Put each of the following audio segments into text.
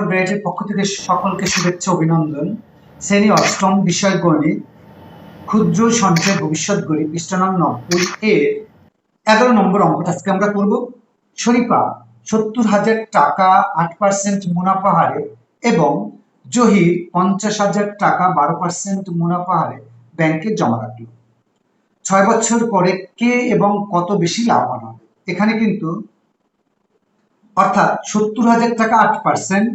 For গ্রেডের পক্ষ থেকে সকলকে শুভেচ্ছা অভিনন্দন। শ্রেণি অষ্টম বিষয় গণিত, ক্ষুদ্র সঞ্চয় ভবিষ্যৎ গণিত, পৃষ্ঠা নব্বই এর এগারো নম্বর অঙ্কটা আজকে আমরা করব। শরীফা, সত্তর হাজার টাকা আট পার্সেন্ট মুনাফা হারে এবং জহির পঞ্চাশ হাজার টাকা বারো পার্সেন্ট মুনাফা হারে ব্যাংকে জমা রাখল। ছয় বছর পরে কে এবং কত বেশি লাভবান হবে? এখানে কিন্তু অর্থাৎ সত্তর হাজার টাকা আট পার্সেন্ট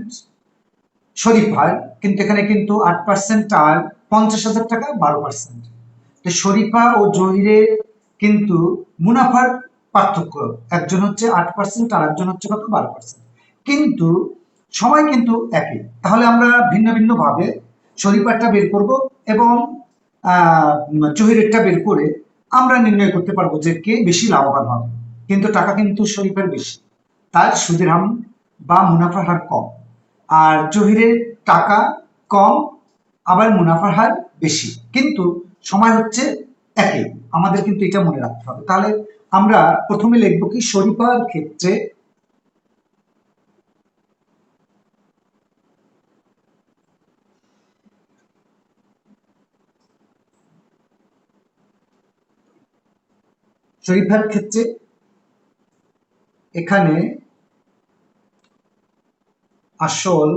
শরীফার কিন্তু এখানে কিন্তু আট পার্সেন্ট আর পঞ্চাশ হাজার টাকা বারো পার্সেন্ট তো শরীফা ও জহিরের কিন্তু মুনাফার পার্থক্য। একজন হচ্ছে আট পার্সেন্ট আর একজন হচ্ছে কত? বারো পার্সেন্ট কিন্তু সময় কিন্তু একই। তাহলে আমরা ভিন্ন ভিন্ন ভাবে শরীফারটা বের করব এবং জহিরেরটা বের করে আমরা নির্ণয় করতে পারব যে কে বেশি লাভবান হবে। কিন্তু টাকা কিন্তু শরীফের বেশি। তার সুদের হার বা মুনাফার হার কম। আর জহিরের টাকা কম, আবার মুনাফার হার বেশি। কিন্তু সময় হচ্ছে একই আমাদের কিন্তু এটা মনে রাখতে হবে। তাহলে আমরা প্রথমে লিখব কি, শরীফার ক্ষেত্রে শরীফার ক্ষেত্রে এখানে আসল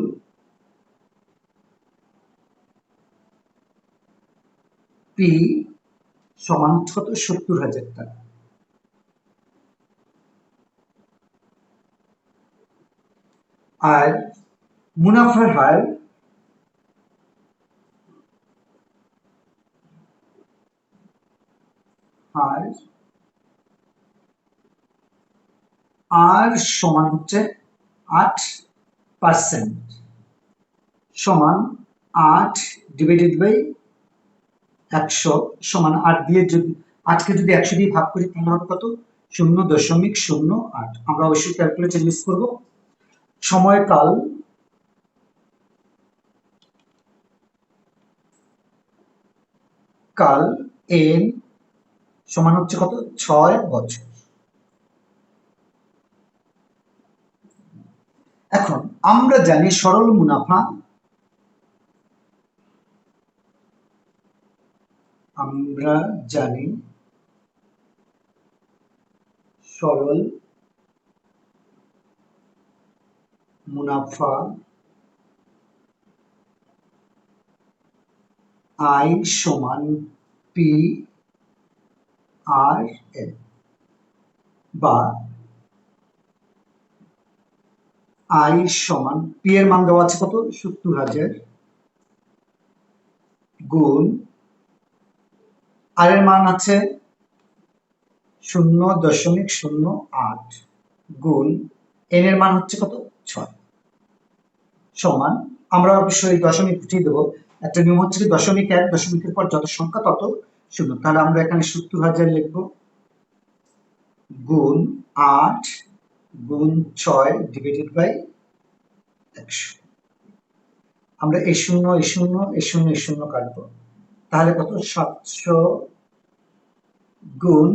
পি সমান কত সত্তর হাজার টাকা। আর মুনাফার হার হার আর সমান হচ্ছে আট পার্সেন্ট সমান আট ডিভাইডেড বাই একশো সমান আট দিয়ে যদি, আটকে যদি একশো দিয়ে ভাগ করি, তাহলে হবে কত? শূন্য দশমিক শূন্য আট। আমরা অবশ্যই ক্যালকুলেটর ইউজ করব। সময়কাল কাল এন সমান হচ্ছে কত? ছয় বছর। এখন আমরা জানি সরল মুনাফা। আমরা জানি সরল মুনাফা আই সমান পি আর এন বা আই সমান পি এর মান দেওয়া আছে কত? সত্তর হাজার গুণ আর এর মান আছে শূন্য দশমিক শূন্য আট গুণ এন এর মান হচ্ছে কত? ছয়। সমান আমরা অবশ্যই দশমিক উঠিয়ে দেবো। একটা নিয়ম হচ্ছে দশমিক এক, দশমিকের পর যত সংখ্যা তত শূন্য। তাহলে আমরা এখানে সত্তর হাজার লিখব গুণ আট গুণ ছয় ডিভাইডেড বাই একশো আমরা এই শূন্য এই শূন্য, এ শূন্য এই শূন্য কাটবো। তাহলে কত? সাতশো গুণ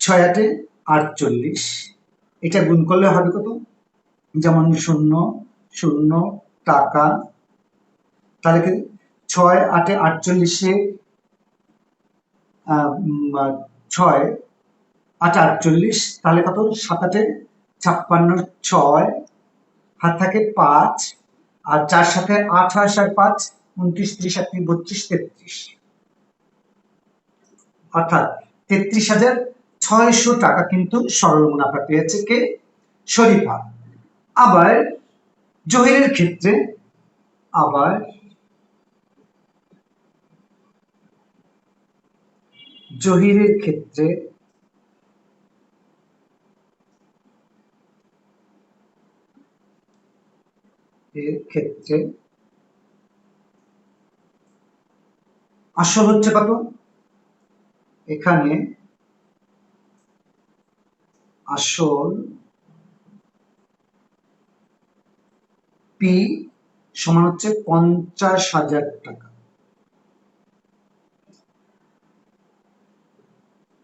ছয় আটে আটচল্লিশ। এটা গুণ করলে হবে কত? যেমন শূন্য শূন্য টাকা। তাহলে কি? ছয় আটে আটচল্লিশে ছয় আট আটচল্লিশ। তাহলে কত? সাত আটে ছাপ্পান্ন ছয়, হাত থাকে পাঁচ, আর চার সাথে আঠাশ আর পাঁচ, উনত্রিশ, ত্রিশ, আর বত্রিশ, তেত্রিশ। অর্থাৎ তেত্রিশ হাজার ছয়শো টাকা কিন্তু সরল মুনাফা পেয়েছে কে? শরীফা। আবার জহিরের ক্ষেত্রে, আবার জহিরের ক্ষেত্রে এর ক্ষেত্রে? আসল হচ্ছে কত? এখানে আসল পি সমান হচ্ছে পঞ্চাশ হাজার টাকা।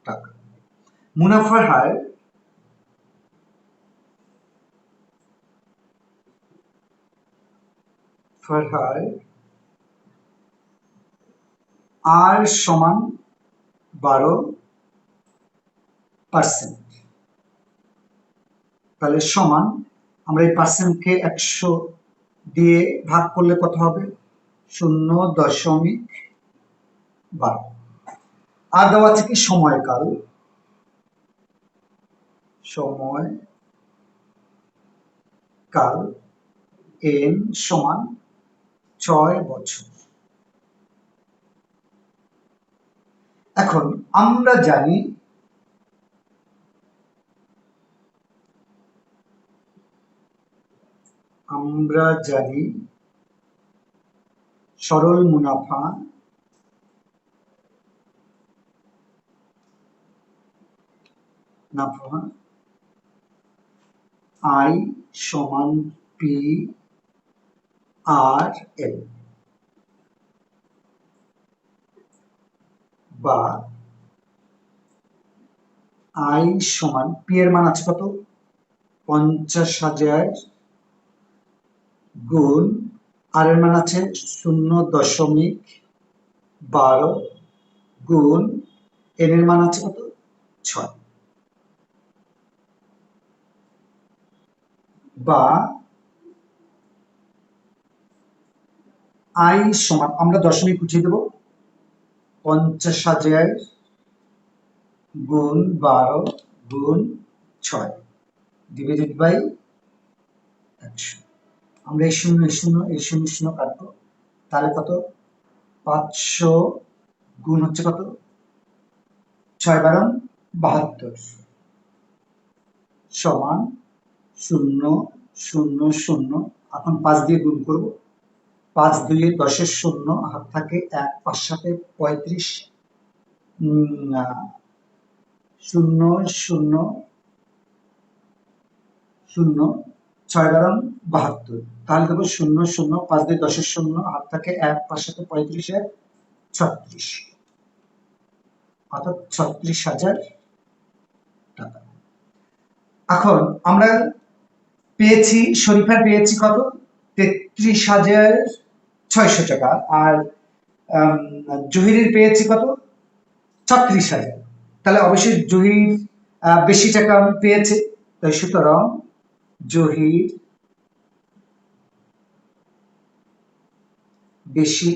টাকা। মুনাফার হার হার আর সমান বারো পার্সেন্ট তাহলে সমান, আমরা এই পার্সেন্টকে একশো দিয়ে ভাগ করলে কত হবে? শূন্য দশমিক বারো। আর দেওয়া আছে কি? সময়কাল। সময় কাল এন সমান ছয় বছর। এখন আমরা জানি আমরা জানি সরল মুনাফা মুনাফা আই সমান পি আর এল বা আই সমান পি এর মান আছে কত? পঞ্চাশ হাজার গুণ আর এর মান আছে শূন্য দশমিক বারো গুণ এন এর মান আছে কত? ছয়। বা আই সমান, আমরা দশমিক উঠিয়ে দেব। পঞ্চাশ হাজার গুণ বারো গুণ ছয় ডিভাইডেড বাই একশো। আমরা এই শূন্য এই শূন্য এই শূন্য শূন্য কাটবো। তাহলে কত? পাঁচশো গুণ হচ্ছে কত? ছয় বারো বাহাত্তর। সমান শূন্য শূন্য শূন্য। এখন পাঁচ দিয়ে গুণ করব। পাঁচ দুই দশের শূন্য হাত থাকে এক, পাঁচ সাথে পঁয়ত্রিশ শূন্য শূন্য শূন্য, ছয় বারো বাহাত্তর। তাহলে দেখো শূন্য শূন্য, পাঁচ দুই দশের শূন্য হাত থাকে এক, পাঁচ সাথে পঁয়ত্রিশ ছত্রিশ। অর্থাৎ ছত্রিশ হাজার টাকা। এখন আমরা পেয়েছি শরীফার পেয়েছি কত? তেত্রিশ হাজার ছয়শো টাকা। আর জহিরের পেয়েছি কত? ছত্রিশ হাজার। তাহলে অবশ্যই জহির বেশি টাকা পেয়েছে। তাই সুতরাং জহির বেশি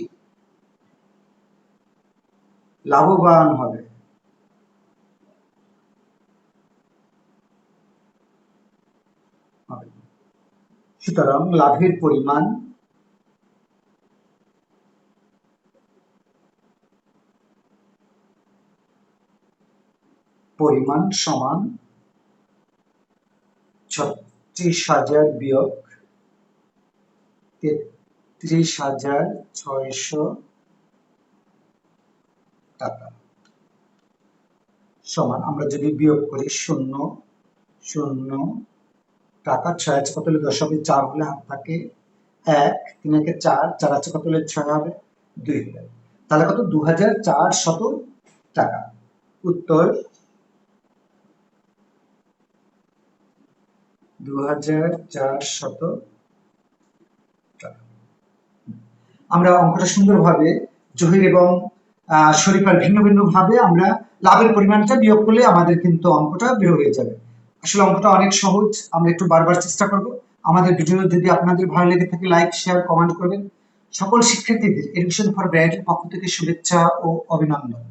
লাভবান হবে। সুতরাং লাভের পরিমাণ পরিমাণ সমান ছত্রিশ হাজার বিয়োগ তেত্রিশ হাজার ছয়শো টাকা সমান আমরা যদি বিয়োগ করি শূন্য শূন্য টাকা ছয় আছে কত হলে দশ হবে চার হলে হাত থাকে এক, তিন একে চার চার আছে কত হলে ছয় হবে? দুই হলে তাহলে কত? দু হাজার চার শত টাকা। উত্তর দু চার শত আমরা অঙ্কটা সুন্দরভাবে জহির এবং শরীফার ভিন্ন ভিন্ন ভাবে আমরা লাভের পরিমাণটা বিয়োগ করলে আমাদের কিন্তু অঙ্কটা বের হয়ে যাবে। আসলে অঙ্কটা অনেক সহজ। আমরা একটু বারবার চেষ্টা করব। আমাদের ভিডিও যদি আপনাদের ভালো লেগে থাকে লাইক শেয়ার কমেন্ট করবেন। সকল শিক্ষার্থীদের এডুকেশন ফর ব্র্যাড পক্ষ থেকে শুভেচ্ছা ও অভিনন্দন.